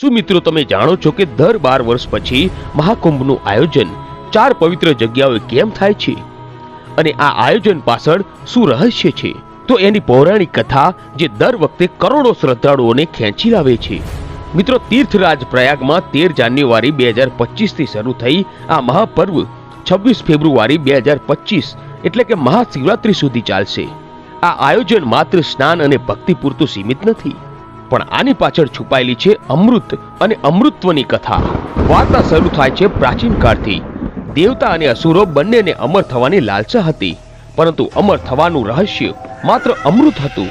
શું મિત્રો તમે જાણો છો કે દર બાર વર્ષ પછી મહાકુંભનું આયોજન ચાર પવિત્ર જગ્યાઓએ કેમ થાય છે? અને આ આયોજન પાછળ શું રહસ્ય છે? તો એની પૌરાણિક કથા જે દર વખતે કરોડો શ્રદ્ધાળુઓને ખેંચી લાવે છે. મિત્રો, તીર્થરાજ પ્રયાગમાં તેર જાન્યુઆરી બે હજાર પચીસથી શરૂ થઈ આ મહાપર્વ છવ્વીસ ફેબ્રુઆરી બે હજાર પચીસ એટલે કે મહાશિવરાત્રી સુધી ચાલશે. આ આયોજન માત્ર સ્નાન અને ભક્તિ પૂરતું સીમિત નથી. પણ આની પાછળ છુપાયેલી છે અમૃત અને અમૃતત્વની કથા. વાર્તા શરૂ થાય છે પ્રાચીન કાળથી. દેવતા અને અસુરો બંનેને અમર થવાની લાલસા હતી, પરંતુ અમર થવાનું રહસ્ય માત્ર અમૃત હતું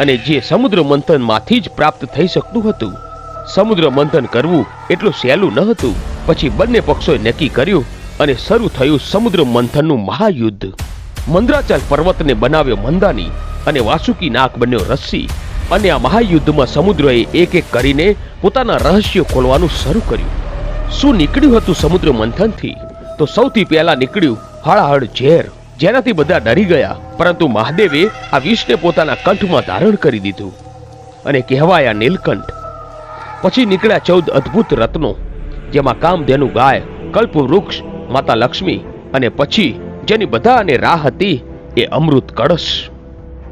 અને જે સમુદ્ર મંથનમાંથી જ પ્રાપ્ત થઈ શકતું હતું. સમુદ્ર મંથન કરવું એટલું સહેલું ન હતું. પછી બંને પક્ષોએ નક્કી કર્યું અને શરૂ થયું સમુદ્ર મંથનનું મહાયુદ્ધ. મંદ્રાચલ પર્વતને બનાવ્યો મંદાની અને વાસુકી નાગ બન્યો રસ્સી. અને આ મહાયુદ્ધમાં સમુદ્રએ એક એક કરીને પોતાના રહસ્યો ખોલવાનું શરૂ કર્યું. શું નીકળ્યું હતું સમુદ્ર મંથનથી? તો સૌથી પહેલા નીકળ્યું હળાહળ ઝેર. જેનાથી બધા ડરી ગયા, પરંતુ મહાદેવે આ વિષને પોતાના કંઠમાં ધારણ કરી દીધું અને કહેવાયા નીલકંઠ. પછી નીકળ્યા ચૌદ અદ્ભુત રત્નો, જેમાં કામધેનુ ગાય, કલ્પવૃક્ષ, માતા લક્ષ્મી અને પછી જેની બધાને રાહ હતી એ અમૃત કળશ.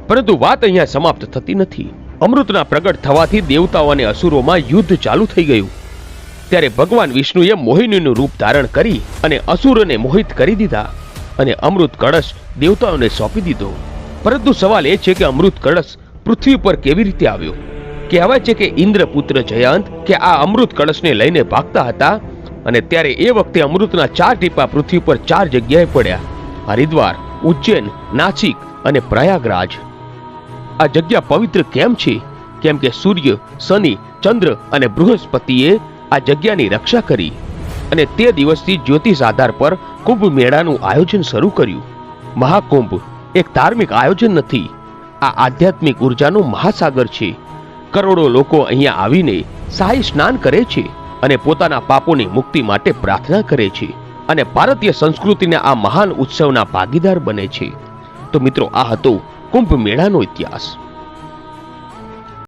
પરંતુ વાત અહીંયા સમાપ્ત થતી નથી. અમૃતના પ્રગટ થવાથી દેવતાઓ અને અસુરોમાં યુદ્ધ ચાલુ થઈ ગયું. ત્યારે ભગવાન વિષ્ણુએ મોહિનીનું રૂપ ધારણ કરી અને અસુરોને મોહિત કરી દીધા અને અમૃત કળશ દેવતાઓને સોંપી દીધો. પરંતુ સવાલ એ છે કે અમૃત કળશ પૃથ્વી પર કેવી રીતે આવ્યો? કહેવાય છે કે ઇન્દ્રપુત્ર જયંત કે આ અમૃત કળશને લઈને ભાગતા હતા અને ત્યારે એ વખતે અમૃતના ચાર ટીપા પૃથ્વી પર ચાર જગ્યાએ પડ્યા. હરિદ્વાર, ઉજ્જૈન, નાસિક અને પ્રયાગરાજ. આ જગ્યા પવિત્ર કેમ છે? કેમ કે સૂર્ય, શનિ, ચંદ્ર અને બૃહસ્પતિએ આ જગ્યાની રક્ષા કરી અને તે દિવસથી જ્યોતિષ આધાર પર કુંભ મેળાનું આયોજન શરૂ કર્યું. મહાકુંભ એક ધાર્મિક આયોજન નથી, આ આધ્યાત્મિક ઉર્જાનો મહાસાગર છે. કરોડો લોકો અહીંયા આવીને શાહી સ્નાન કરે છે અને પોતાના પાપોની મુક્તિ માટે પ્રાર્થના કરે છે અને ભારતીય સંસ્કૃતિના આ મહાન ઉત્સવના ભાગીદાર બને છે. તો મિત્રો, આ હતો કુંભ મેળાનો ઇતિહાસ